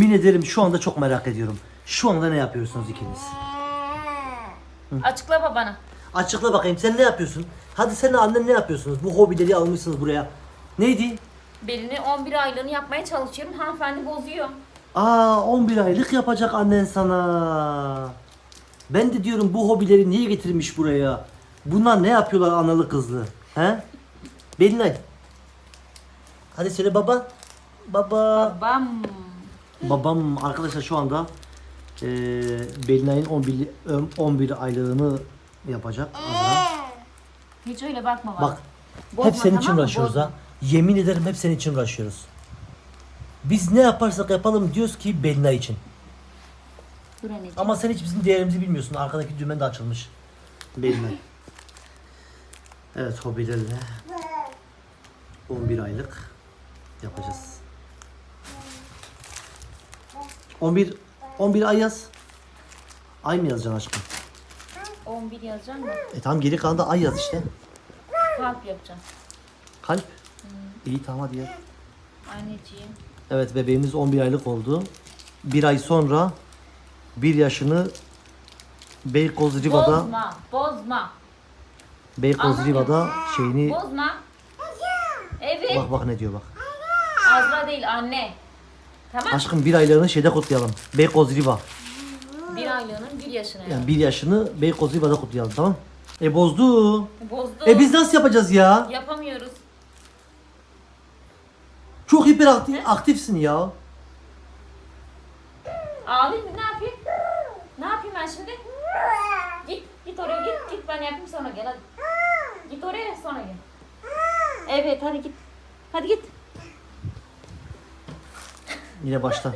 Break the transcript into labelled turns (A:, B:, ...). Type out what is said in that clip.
A: Yemin ederim şu anda çok merak ediyorum. Şu anda ne yapıyorsunuz ikiniz?
B: Açıkla babana.
A: Açıkla bakayım sen ne yapıyorsun? Hadi sen annen ne yapıyorsunuz? Bu hobileri almışsınız buraya. Neydi?
B: Belini 11 aylığını yapmaya çalışıyorum. Hanımefendi bozuyor.
A: Aa 11 aylık yapacak annen sana. Ben de diyorum bu hobileri niye getirmiş buraya? Bunlar ne yapıyorlar analı kızlı? He? Belinay. Hadi söyle baba. Baba.
B: Bam.
A: Babam arkadaşlar şu anda eee Belinay'ın 11, 11 aylığını yapacak. Azra.
B: Hiç öyle bakma bana.
A: Bak
B: Bozma,
A: hep senin için
B: tamam mı?
A: uğraşıyoruz
B: Bozma.
A: ha. Yemin ederim hep senin için uğraşıyoruz. Biz ne yaparsak yapalım diyoruz ki Belinay için.
B: Dur anneciğim.
A: Ama sen hiç bizim değerimizi bilmiyorsun. Arkadaki düğmen de açılmış. Belinay. Evet hobilerle 11 aylık yapacağız. 11 11 ay yaz. Ay mı yazacaksın aşkım?
B: 11 yazacağım mı?
A: E tamam geri kalan da ay yaz işte.
B: Kalp yapacağım.
A: Kalp. İyi tamam hadi yaz.
B: Anneciğim.
A: Evet bebeğimiz 11 aylık oldu. Bir ay sonra bir yaşını Beykoz Riva'da
B: Bozma. Bozma.
A: Beykoz Riva'da şeyini
B: Bozma. Evet.
A: bak bak ne diyor bak.
B: Azra değil anne. Tamam.
A: Aşkım bir aylığını şeyde kutlayalım. Beykoz Riva.
B: Bir aylığının bir yaşına
A: Yani bir yaşını Beykoz Riva'da kutlayalım tamam? E bozdu.
B: Bozdu.
A: E biz nasıl yapacağız ya?
B: Yapamıyoruz.
A: Çok hiperaktif aktifsin ya.
B: Ağlayayım mı? Ne yapayım? Ne yapayım ben şimdi? Git, git oraya git, git ben yapayım sonra gel hadi. Git oraya sonra gel. Evet hadi git. Hadi git.
A: Yine baştan.